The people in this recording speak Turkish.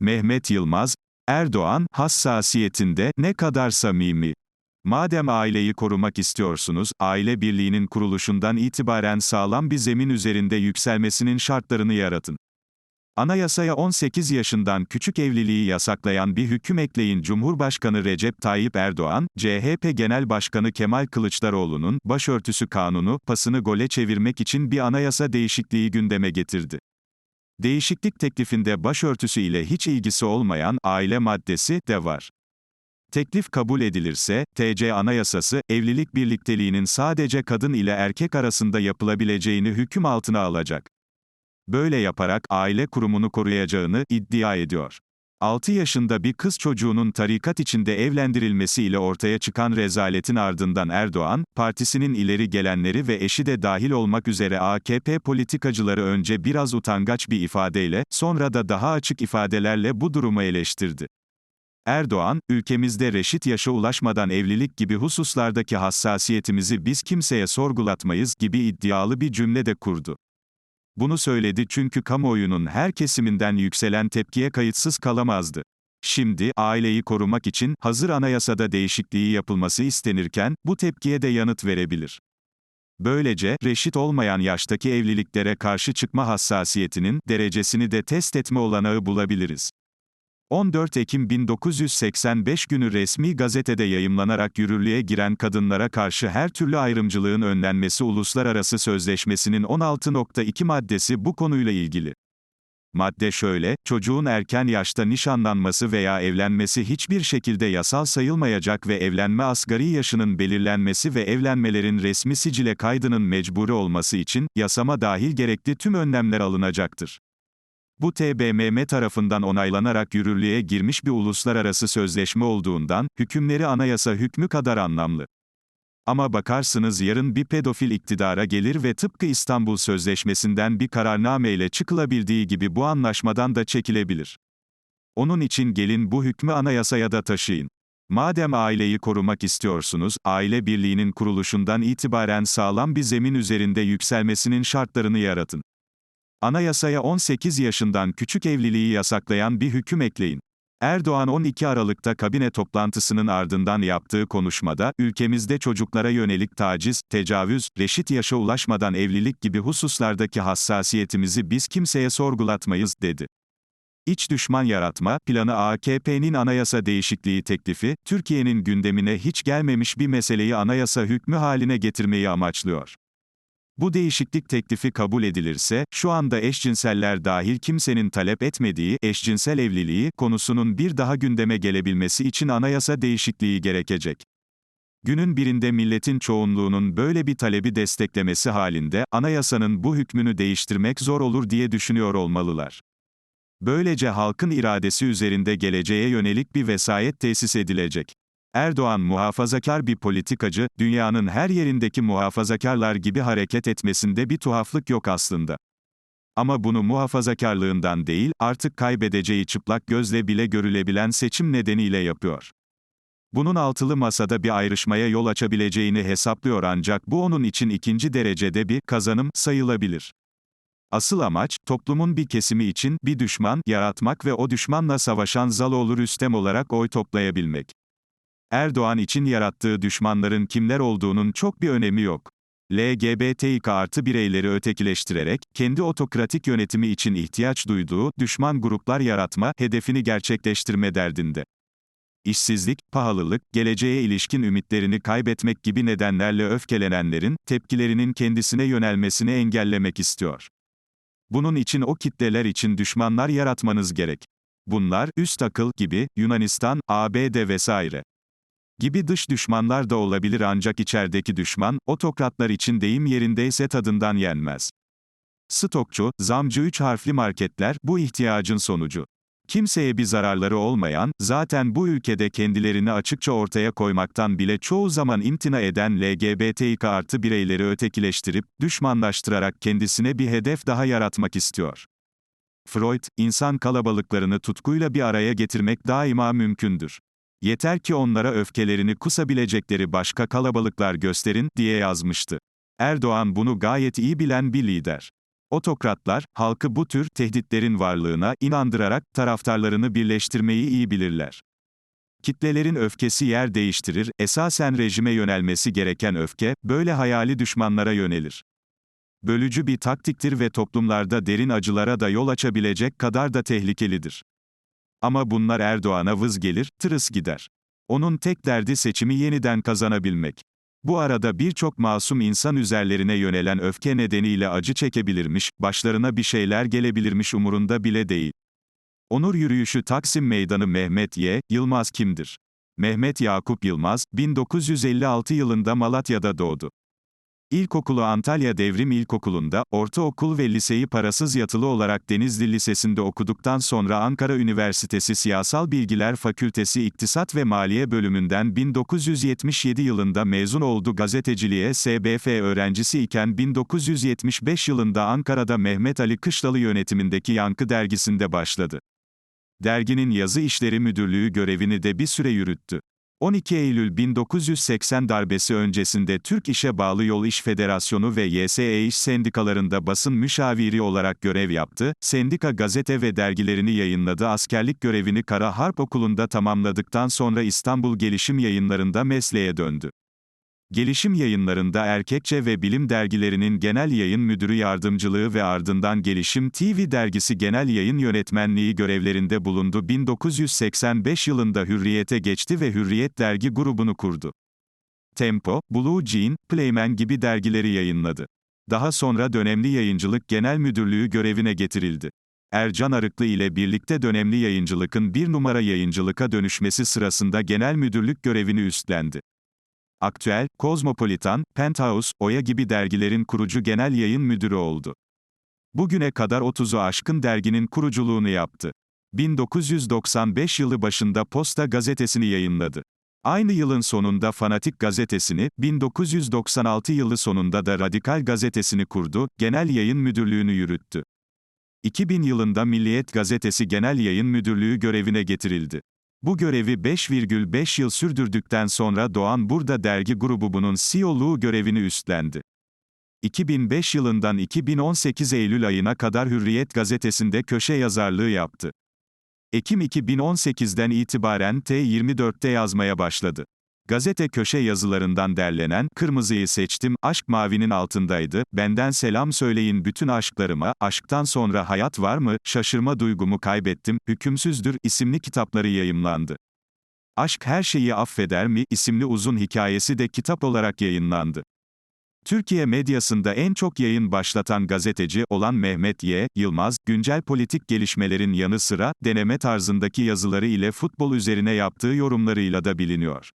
Mehmet Yılmaz, Erdoğan, hassasiyetinde ne kadar samimi. Madem aileyi korumak istiyorsunuz, aile birliğinin kuruluşundan itibaren sağlam bir zemin üzerinde yükselmesinin şartlarını yaratın. Anayasaya 18 yaşından küçük evliliği yasaklayan bir hüküm ekleyin Cumhurbaşkanı Recep Tayyip Erdoğan, CHP Genel Başkanı Kemal Kılıçdaroğlu'nun başörtüsü kanunu pasını gole çevirmek için bir anayasa değişikliği gündeme getirdi. Değişiklik teklifinde başörtüsü ile hiç ilgisi olmayan aile maddesi de var. Teklif kabul edilirse, TC Anayasası, evlilik birlikteliğinin sadece kadın ile erkek arasında yapılabileceğini hüküm altına alacak. Böyle yaparak aile kurumunu koruyacağını iddia ediyor. 6 yaşında bir kız çocuğunun tarikat içinde evlendirilmesi ile ortaya çıkan rezaletin ardından Erdoğan, partisinin ileri gelenleri ve eşi de dahil olmak üzere AKP politikacıları önce biraz utangaç bir ifadeyle, sonra da daha açık ifadelerle bu durumu eleştirdi. Erdoğan, ülkemizde reşit yaşa ulaşmadan evlilik gibi hususlardaki hassasiyetimizi biz kimseye sorgulatmayız gibi iddialı bir cümle de kurdu. Bunu söyledi çünkü kamuoyunun her kesiminden yükselen tepkiye kayıtsız kalamazdı. Şimdi, aileyi korumak için, hazır anayasada değişikliği yapılması istenirken, bu tepkiye de yanıt verebilir. Böylece, reşit olmayan yaştaki evliliklere karşı çıkma hassasiyetinin, derecesini de test etme olanağı bulabiliriz. 14 Ekim 1985 günü resmi gazetede yayımlanarak yürürlüğe giren kadınlara karşı her türlü ayrımcılığın önlenmesi uluslararası sözleşmesinin 16.2 maddesi bu konuyla ilgili. Madde şöyle, çocuğun erken yaşta nişanlanması veya evlenmesi hiçbir şekilde yasal sayılmayacak ve evlenme asgari yaşının belirlenmesi ve evlenmelerin resmi sicile kaydının mecburi olması için, yasama dahil gerekli tüm önlemler alınacaktır. Bu TBMM tarafından onaylanarak yürürlüğe girmiş bir uluslararası sözleşme olduğundan, hükümleri anayasa hükmü kadar anlamlı. Ama bakarsınız yarın bir pedofil iktidara gelir ve tıpkı İstanbul Sözleşmesi'nden bir kararnameyle çıkılabildiği gibi bu anlaşmadan da çekilebilir. Onun için gelin bu hükmü anayasaya da taşıyın. Madem aileyi korumak istiyorsunuz, aile birliğinin kuruluşundan itibaren sağlam bir zemin üzerinde yükselmesinin şartlarını yaratın. Anayasaya 18 yaşından küçük evliliği yasaklayan bir hüküm ekleyin. Erdoğan 12 Aralık'ta kabine toplantısının ardından yaptığı konuşmada, ülkemizde çocuklara yönelik taciz, tecavüz, reşit yaşa ulaşmadan evlilik gibi hususlardaki hassasiyetimizi biz kimseye sorgulatmayız, dedi. İç düşman yaratma, planı AKP'nin anayasa değişikliği teklifi, Türkiye'nin gündemine hiç gelmemiş bir meseleyi anayasa hükmü haline getirmeyi amaçlıyor. Bu değişiklik teklifi kabul edilirse, şu anda eşcinseller dahil kimsenin talep etmediği eşcinsel evliliği konusunun bir daha gündeme gelebilmesi için anayasa değişikliği gerekecek. Günün birinde milletin çoğunluğunun böyle bir talebi desteklemesi halinde, anayasanın bu hükmünü değiştirmek zor olur diye düşünüyor olmalılar. Böylece halkın iradesi üzerinde geleceğe yönelik bir vesayet tesis edilecek. Erdoğan muhafazakar bir politikacı, dünyanın her yerindeki muhafazakarlar gibi hareket etmesinde bir tuhaflık yok aslında. Ama bunu muhafazakarlığından değil, artık kaybedeceği çıplak gözle bile görülebilen seçim nedeniyle yapıyor. Bunun altılı masada bir ayrışmaya yol açabileceğini hesaplıyor ancak bu onun için ikinci derecede bir kazanım sayılabilir. Asıl amaç, toplumun bir kesimi için bir düşman yaratmak ve o düşmanla savaşan Zaloğlu Rüstem olarak oy toplayabilmek. Erdoğan için yarattığı düşmanların kimler olduğunun çok bir önemi yok. LGBTİK artı bireyleri ötekileştirerek, kendi otokratik yönetimi için ihtiyaç duyduğu, düşman gruplar yaratma, hedefini gerçekleştirme derdinde. İşsizlik, pahalılık, geleceğe ilişkin ümitlerini kaybetmek gibi nedenlerle öfkelenenlerin, tepkilerinin kendisine yönelmesini engellemek istiyor. Bunun için o kitleler için düşmanlar yaratmanız gerek. Bunlar, üst akıl gibi, Yunanistan, ABD vesaire gibi dış düşmanlar da olabilir ancak içerideki düşman, otokratlar için deyim yerindeyse tadından yenmez. Stokçu, zamcı üç harfli marketler, bu ihtiyacın sonucu. Kimseye bir zararları olmayan, zaten bu ülkede kendilerini açıkça ortaya koymaktan bile çoğu zaman imtina eden LGBTİK artı bireyleri ötekileştirip, düşmanlaştırarak kendisine bir hedef daha yaratmak istiyor. Freud, insan kalabalıklarını tutkuyla bir araya getirmek daima mümkündür. Yeter ki onlara öfkelerini kusabilecekleri başka kalabalıklar gösterin, diye yazmıştı. Erdoğan bunu gayet iyi bilen bir lider. Otokratlar, halkı bu tür tehditlerin varlığına inandırarak taraftarlarını birleştirmeyi iyi bilirler. Kitlelerin öfkesi yer değiştirir, esasen rejime yönelmesi gereken öfke, böyle hayali düşmanlara yönelir. Bölücü bir taktiktir ve toplumlarda derin acılara da yol açabilecek kadar da tehlikelidir. Ama bunlar Erdoğan'a vız gelir, tırıs gider. Onun tek derdi seçimi yeniden kazanabilmek. Bu arada birçok masum insan üzerlerine yönelen öfke nedeniyle acı çekebilirmiş, başlarına bir şeyler gelebilirmiş umurunda bile değil. Onur yürüyüşü Taksim Meydanı Mehmet Y. Yılmaz kimdir? Mehmet Yakup Yılmaz, 1956 yılında Malatya'da doğdu. İlkokulu Antalya Devrim İlkokulu'nda, ortaokul ve liseyi parasız yatılı olarak Denizli Lisesi'nde okuduktan sonra Ankara Üniversitesi Siyasal Bilgiler Fakültesi İktisat ve Maliye bölümünden 1977 yılında mezun oldu gazeteciliğe SBF öğrencisi iken 1975 yılında Ankara'da Mehmet Ali Kışlalı yönetimindeki Yankı dergisinde başladı. Derginin yazı işleri müdürlüğü görevini de bir süre yürüttü. 12 Eylül 1980 darbesi öncesinde Türk İş'e bağlı Yol İş Federasyonu ve YSE İş sendikalarında basın müşaviri olarak görev yaptı, sendika gazete ve dergilerini yayınladı askerlik görevini Kara Harp Okulu'nda tamamladıktan sonra İstanbul Gelişim Yayınları'nda mesleğe döndü. Gelişim yayınlarında Erkekçe ve Bilim dergilerinin genel yayın müdürü yardımcılığı ve ardından Gelişim TV dergisi genel yayın yönetmenliği görevlerinde bulundu. 1985 yılında Hürriyet'e geçti ve Hürriyet dergi grubunu kurdu. Tempo, Blue Jean, Playman gibi dergileri yayınladı. Daha sonra dönemli yayıncılık genel müdürlüğü görevine getirildi. Ercan Arıklı ile birlikte dönemli yayıncılıkın bir numara yayıncılıka dönüşmesi sırasında genel müdürlük görevini üstlendi. Aktüel, Kozmopolitan, Penthouse, Oya gibi dergilerin kurucu genel yayın müdürü oldu. Bugüne kadar 30'u aşkın derginin kuruculuğunu yaptı. 1995 yılı başında Posta gazetesini yayınladı. Aynı yılın sonunda Fanatik gazetesini, 1996 yılı sonunda da Radikal gazetesini kurdu, genel yayın müdürlüğünü yürüttü. 2000 yılında Milliyet gazetesi genel yayın müdürlüğü görevine getirildi. Bu görevi 5,5 yıl sürdürdükten sonra Doğan Burada dergi grubu bunun CEO'luğu görevini üstlendi. 2005 yılından 2018 Eylül ayına kadar Hürriyet gazetesinde köşe yazarlığı yaptı. Ekim 2018'den itibaren T24'te yazmaya başladı. Gazete köşe yazılarından derlenen, Kırmızıyı seçtim, Aşk Mavinin altındaydı, Benden selam söyleyin bütün aşklarıma, Aşktan sonra hayat var mı, Şaşırma duygumu kaybettim, Hükümsüzdür isimli kitapları yayımlandı. Aşk her şeyi affeder mi isimli uzun hikayesi de kitap olarak yayınlandı. Türkiye medyasında en çok yayın başlatan gazeteci olan Mehmet Y. Yılmaz, güncel politik gelişmelerin yanı sıra, deneme tarzındaki yazıları ile futbol üzerine yaptığı yorumlarıyla da biliniyor.